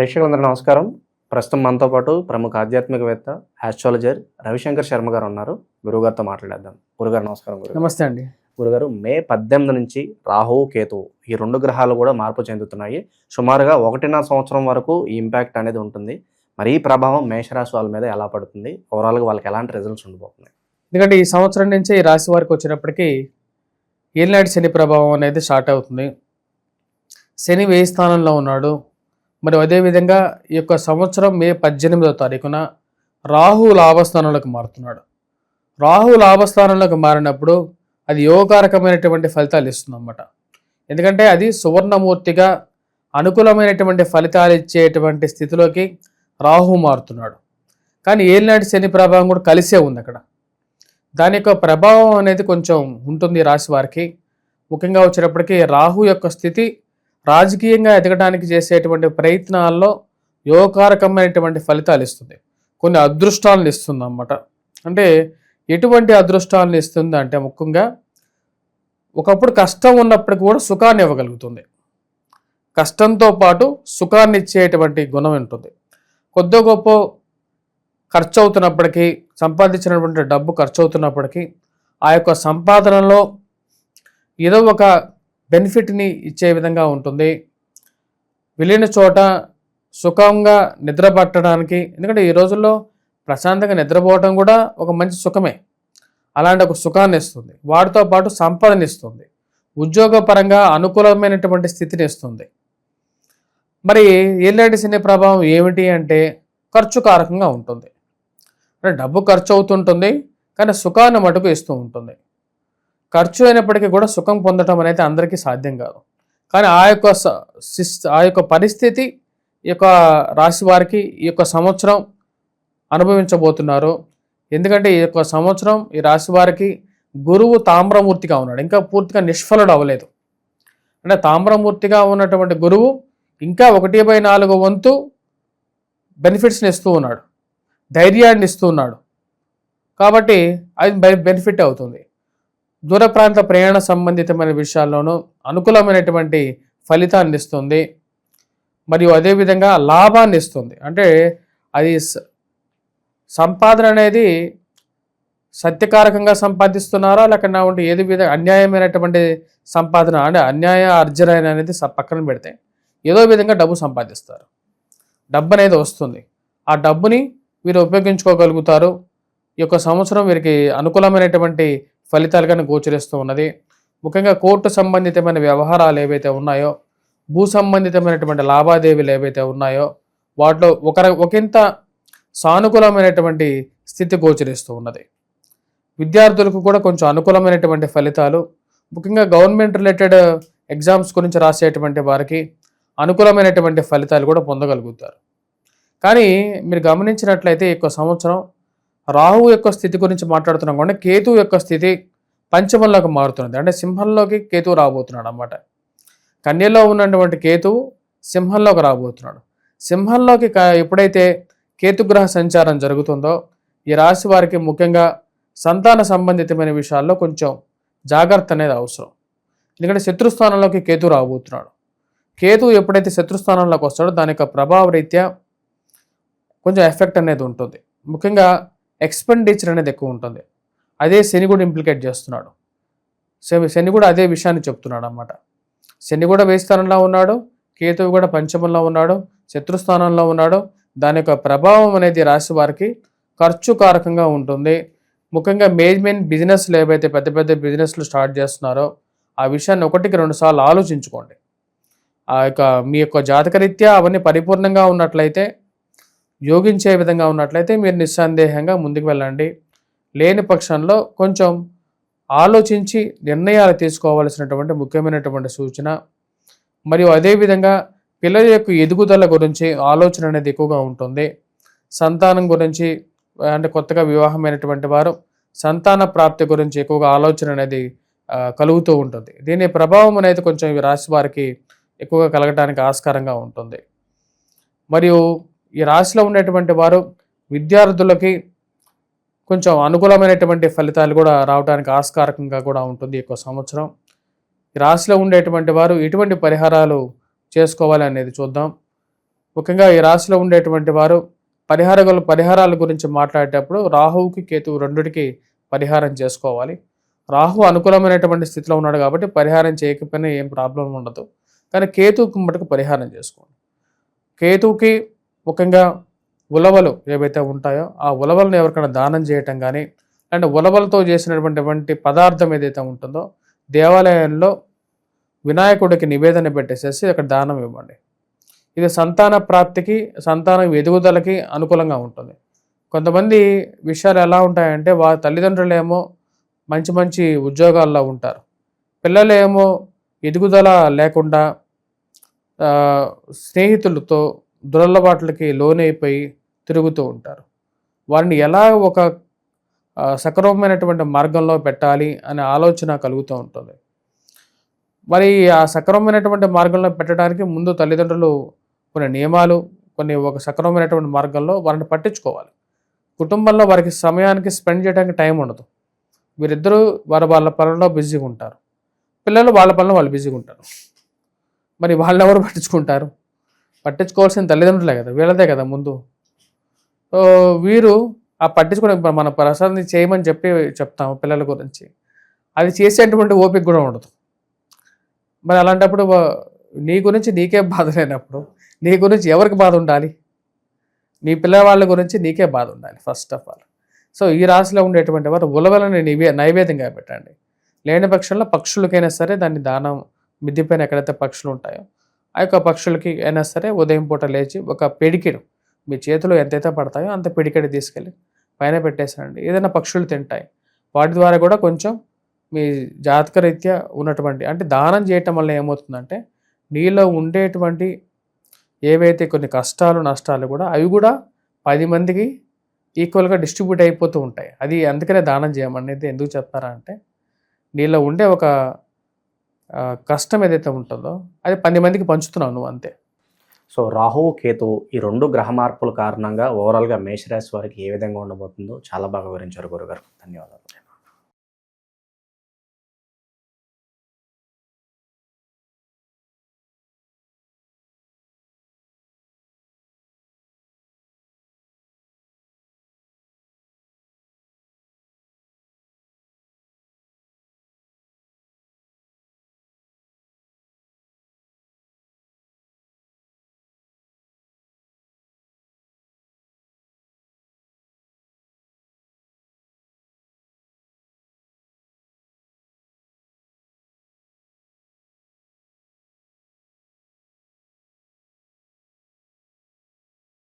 ప్రేక్షకులందరూ నమస్కారం. ప్రస్తుతం మనతో పాటు ప్రముఖ ఆధ్యాత్మికవేత్త ఆస్ట్రాలజర్ రవిశంకర్ శర్మ గారు ఉన్నారు. గురుగారితో మాట్లాడేద్దాం. గురుగారు నమస్కారం గురుగారు నమస్తే అండి. గురుగారు మే పద్దెనిమిది నుంచి రాహువు కేతువు ఈ రెండు గ్రహాలు కూడా మార్పు చెందుతున్నాయి. సుమారుగా ఒకటిన్నర సంవత్సరం వరకు ఈ ఇంపాక్ట్ అనేది ఉంటుంది. మరి ఈ ప్రభావం మేషరాశి వాళ్ళ మీద ఎలా పడుతుంది? ఓవరాల్గా వాళ్ళకి ఎలాంటి రిజల్ట్స్ ఉండబోతున్నాయి? ఎందుకంటే ఈ సంవత్సరం నుంచి ఈ రాశి వారికి వచ్చినప్పటికీ ఏలినాటి శని ప్రభావం అనేది స్టార్ట్ అవుతుంది. శని వేయి స్థానంలో ఉన్నాడు. మరి అదేవిధంగా ఈ యొక్క సంవత్సరం మే పద్దెనిమిదవ తారీఖున రాహు లాభస్థానంలోకి మారుతున్నాడు. రాహు లాభస్థానంలోకి మారినప్పుడు అది యోగకారకమైనటువంటి ఫలితాలు ఇస్తుందన్నమాట. ఎందుకంటే అది సువర్ణమూర్తిగా అనుకూలమైనటువంటి ఫలితాలు ఇచ్చేటువంటి స్థితిలోకి రాహు మారుతున్నాడు. కానీ ఏలినాటి శని ప్రభావం కూడా కలిసే ఉంది అక్కడ. దాని యొక్క ప్రభావం అనేది కొంచెం ఉంటుంది రాశి వారికి. ముఖ్యంగా వచ్చేటప్పటికి రాహు యొక్క స్థితి రాజకీయంగా ఎదగడానికి చేసేటువంటి ప్రయత్నాల్లో యోగకారకమైనటువంటి ఫలితాలు ఇస్తుంది. కొన్ని అదృష్టాలను ఇస్తుంది అన్నమాట. అంటే ఎటువంటి అదృష్టాలను ఇస్తుంది అంటే ముఖ్యంగా ఒకప్పుడు కష్టం ఉన్నప్పటికీ కూడా సుఖాన్ని ఇవ్వగలుగుతుంది. కష్టంతో పాటు సుఖాన్ని ఇచ్చేటువంటి గుణం ఉంటుంది. కొద్ది గొప్ప ఖర్చు అవుతున్నప్పటికీ సంపాదించినటువంటి డబ్బు ఖర్చు అవుతున్నప్పటికీ ఆ యొక్క సంపాదనలో ఏదో ఒక బెనిఫిట్ని ఇచ్చే విధంగా ఉంటుంది. వెళ్ళిన చోట సుఖంగా నిద్ర పట్టడానికి ఎందుకంటే ఈ రోజుల్లో ప్రశాంతంగా నిద్రపోవటం కూడా ఒక మంచి సుఖమే. అలాంటి ఒక సుఖాన్ని ఇస్తుంది. వాటితో పాటు సంపదని ఇస్తుంది. ఉద్యోగపరంగా అనుకూలమైనటువంటి స్థితిని ఇస్తుంది. మరి ఏళ్ళటి శని ప్రభావం ఏమిటి అంటే ఖర్చు కారకంగా ఉంటుంది. అంటే డబ్బు ఖర్చు అవుతుంటుంది కానీ సుఖాన్ని మటుకు ఇస్తూ ఉంటుంది. ఖర్చు అయినప్పటికీ కూడా సుఖం పొందటం అనేది అందరికీ సాధ్యం కాదు. కానీ ఆ యొక్క ఆ యొక్క పరిస్థితి ఈ యొక్క రాశి వారికి ఈ యొక్క సంవత్సరం అనుభవించబోతున్నారు. ఎందుకంటే ఈ యొక్క సంవత్సరం ఈ రాశి వారికి గురువు తామ్రమూర్తిగా ఉన్నాడు. ఇంకా పూర్తిగా నిష్ఫలుడు అవ్వలేదు. అంటే తామ్రమూర్తిగా ఉన్నటువంటి గురువు ఇంకా ఒకటి బై నాలుగు వంతు బెనిఫిట్స్ని ఇస్తూ ఉన్నాడు. ధైర్యాన్ని ఇస్తూ ఉన్నాడు. కాబట్టి అది బెనిఫిట్ అవుతుంది. దూర ప్రాంత ప్రయాణ సంబంధితమైన విషయాల్లోనూ అనుకూలమైనటువంటి ఫలితాన్ని ఇస్తుంది. మరియు అదేవిధంగా లాభాన్ని ఇస్తుంది. అంటే అది సంపాదన అనేది సత్యకారకంగా సంపాదిస్తున్నారా? లేకుండా ఏది విధ అన్యాయమైనటువంటి సంపాదన అంటే అన్యాయ అర్జన అనేది పక్కన పెడితే ఏదో విధంగా డబ్బు సంపాదిస్తారు. డబ్బు అనేది వస్తుంది. ఆ డబ్బుని వీరు ఉపయోగించుకోగలుగుతారు. ఈ యొక్క సంవత్సరం వీరికి అనుకూలమైనటువంటి ఫలితాలుగానే గోచరిస్తూ ఉన్నది. ముఖ్యంగా కోర్టు సంబంధితమైన వ్యవహారాలు ఏవైతే ఉన్నాయో భూ సంబంధితమైనటువంటి లావాదేవీలు ఏవైతే ఉన్నాయో వాటిలో ఒక ఒకంత సానుకూలమైనటువంటి స్థితి గోచరిస్తూ ఉన్నది. విద్యార్థులకు కూడా కొంచెం అనుకూలమైనటువంటి ఫలితాలు ముఖ్యంగా గవర్నమెంట్ రిలేటెడ్ ఎగ్జామ్స్ గురించి రాసేటువంటి వారికి అనుకూలమైనటువంటి ఫలితాలు కూడా పొందగలుగుతారు. కానీ మీరు గమనించినట్లయితే ఈ సంవత్సరం రాహువు యొక్క స్థితి గురించి మాట్లాడుతున్నాం కూడా కేతు యొక్క స్థితి పంచమంలోకి మారుతున్నది. అంటే సింహంలోకి కేతువు రాబోతున్నాడు అన్నమాట. కన్యలో ఉన్నటువంటి కేతువు సింహంలోకి రాబోతున్నాడు. సింహంలోకి ఎప్పుడైతే కేతుగ్రహ సంచారం జరుగుతుందో ఈ రాశి వారికి ముఖ్యంగా సంతాన సంబంధితమైన విషయాల్లో కొంచెం జాగ్రత్త అనేది అవసరం. ఎందుకంటే శత్రుస్థానంలోకి కేతు రాబోతున్నాడు. కేతు ఎప్పుడైతే శత్రుస్థానంలోకి వస్తాడో దాని యొక్క ప్రభావ రీత్యా కొంచెం ఎఫెక్ట్ అనేది ఉంటుంది. ముఖ్యంగా ఎక్స్పెండిచర్ అనేది ఎక్కువ ఉంటుంది. అదే శని కూడా ఇంప్లికేట్ చేస్తున్నాడు. శని- శని కూడా అదే విషయాన్ని చెప్తున్నాడు అన్నమాట. శని కూడా వేయి స్థానంలో ఉన్నాడు కేతువు కూడా పంచమంలో ఉన్నాడు శత్రుస్థానంలో ఉన్నాడు. దాని యొక్క ప్రభావం అనేది రాశి వారికి ఖర్చు కారకంగా ఉంటుంది. ముఖ్యంగా మేజ్మెంట్ బిజినెస్లు ఏవైతే పెద్ద పెద్ద బిజినెస్లు స్టార్ట్ చేస్తున్నారో ఆ విషయాన్ని ఒకటికి రెండు సార్లు ఆలోచించుకోండి. ఆ యొక్క మీ యొక్క జాతకరీత్యా అవన్నీ పరిపూర్ణంగా ఉన్నట్లయితే యోగించే విధంగా ఉన్నట్లయితే మీరు నిస్సందేహంగా ముందుకు వెళ్ళండి. లేని పక్షంలో కొంచెం ఆలోచించి నిర్ణయాలు తీసుకోవాల్సినటువంటి ముఖ్యమైనటువంటి సూచన. మరియు అదేవిధంగా పిల్లల యొక్క ఎదుగుదల గురించి ఆలోచన అనేది ఎక్కువగా ఉంటుంది. సంతానం గురించి అంటే కొత్తగా వివాహమైనటువంటి వారు సంతాన ప్రాప్తి గురించి ఎక్కువగా ఆలోచన అనేది కలుగుతూ ఉంటుంది. దీని ప్రభావం అనేది కొంచెం రాశి వారికి ఎక్కువగా కలగటానికి ఆస్కారంగా ఉంటుంది. మరియు ఈ రాశిలో ఉండేటువంటి వారు విద్యార్థులకి కొంచెం అనుకూలమైనటువంటి ఫలితాలు కూడా రావడానికి ఆస్కారకంగా కూడా ఉంటుంది ఎక్కువ సంవత్సరం. ఈ రాశిలో ఉండేటువంటి వారు ఎటువంటి పరిహారాలు చేసుకోవాలి అనేది చూద్దాం. ముఖ్యంగా ఈ రాశిలో ఉండేటువంటి వారు పరిహారాల పరిహారాల గురించి మాట్లాడేటప్పుడు రాహువుకి కేతువు రెండుటికి పరిహారం చేసుకోవాలి. రాహు అనుకూలమైనటువంటి స్థితిలో ఉన్నాడు కాబట్టి పరిహారం చేయకపోయినా ఏం ప్రాబ్లం ఉండదు. కానీ కేతువుకి మటుకు పరిహారం చేసుకోండి. కేతువుకి ముఖ్యంగా ఉలవలు ఏవైతే ఉంటాయో ఆ ఉలవలను ఎవరికైనా దానం చేయటం కానీ అండ్ ఉలవలతో చేసినటువంటి పదార్థం ఏదైతే ఉంటుందో దేవాలయంలో వినాయకుడికి నివేదన పెట్టేసేసి అక్కడ దానం ఇవ్వండి. ఇది సంతాన ప్రాప్తికి సంతానం ఎదుగుదలకి అనుకూలంగా ఉంటుంది. కొంతమంది విషయాలు ఎలా ఉంటాయంటే వారి తల్లిదండ్రులు ఏమో మంచి మంచి ఉద్యోగాల్లో ఉంటారు. పిల్లలు ఏమో ఎదుగుదల లేకుండా స్నేహితులతో దురలవాట్లకి లోనైపోయి తిరుగుతూ ఉంటారు. వారిని ఎలా ఒక సక్రమమైనటువంటి మార్గంలో పెట్టాలి అనే ఆలోచన కలుగుతూ ఉంటుంది. మరి ఆ సక్రమమైనటువంటి మార్గంలో పెట్టడానికి ముందు తల్లిదండ్రులు కొన్ని నియమాలు కొన్ని ఒక సక్రమమైనటువంటి మార్గంలో వారిని పట్టించుకోవాలి. కుటుంబంలో వారికి సమయానికి స్పెండ్ చేయడానికి టైం ఉండదు. వీరిద్దరూ వారి వాళ్ళ పనుల్లో బిజీగా ఉంటారు పిల్లలు వాళ్ళ పనులు వాళ్ళు బిజీగా ఉంటారు మరి వాళ్ళని ఎవరు పట్టించుకుంటారు? పట్టించుకోవాల్సిన తల్లిదండ్రులే కదా వీళ్ళదే కదా ముందు. సో వీరు ఆ పట్టించుకోవడం మన ప్రసాదాన్ని చేయమని చెప్పి చెప్తాము పిల్లల గురించి. అది చేసేటువంటి ఓపిక కూడా ఉండదు. మరి అలాంటప్పుడు నీ గురించి నీకే బాధ లేనప్పుడు నీ గురించి ఎవరికి బాధ ఉండాలి? నీ పిల్లవాళ్ళ గురించి నీకే బాధ ఉండాలి ఫస్ట్ ఆఫ్ ఆల్ సో ఈ రాశిలో ఉండేటువంటి వారు ఉలవలని నివే నైవేద్యంగా పెట్టండి. లేని పక్షంలో పక్షులకైనా సరే దాన్ని దానం మిద్దిపైన ఎక్కడైతే పక్షులు ఉంటాయో ఆ యొక్క పక్షులకి అయినా సరే ఉదయం పూట లేచి ఒక పెడికెడు మీ చేతిలో ఎంతైతే పడతాయో అంత పిడికెడు తీసుకెళ్ళి పైన పెట్టేసండి ఏదైనా పక్షులు తింటాయి. వాటి ద్వారా కూడా కొంచెం మీ జాతక రీత్యా ఉన్నటువంటి అంటే దానం చేయటం వల్ల ఏమవుతుందంటే నీలో ఉండేటువంటి ఏవైతే కొన్ని కష్టాలు నష్టాలు కూడా అవి కూడా పది మందికి ఈక్వల్గా డిస్ట్రిబ్యూట్ అయిపోతూ ఉంటాయి. అది అందుకనే దానం చేయమనేది ఎందుకు చెప్తారా అంటే నీలో ఉండే ఒక కష్టం ఏదైతే ఉంటుందో అది పది మందికి పంచుతున్నావు నువ్వు అంతే. సో రాహు కేతు ఈ రెండు గ్రహ మార్పుల కారణంగా ఓవరాల్గా మేషరాశి వారికి ఏ విధంగా ఉండబోతుందో చాలా బాగా వివరించారు గురుగారు. ధన్యవాదాలు.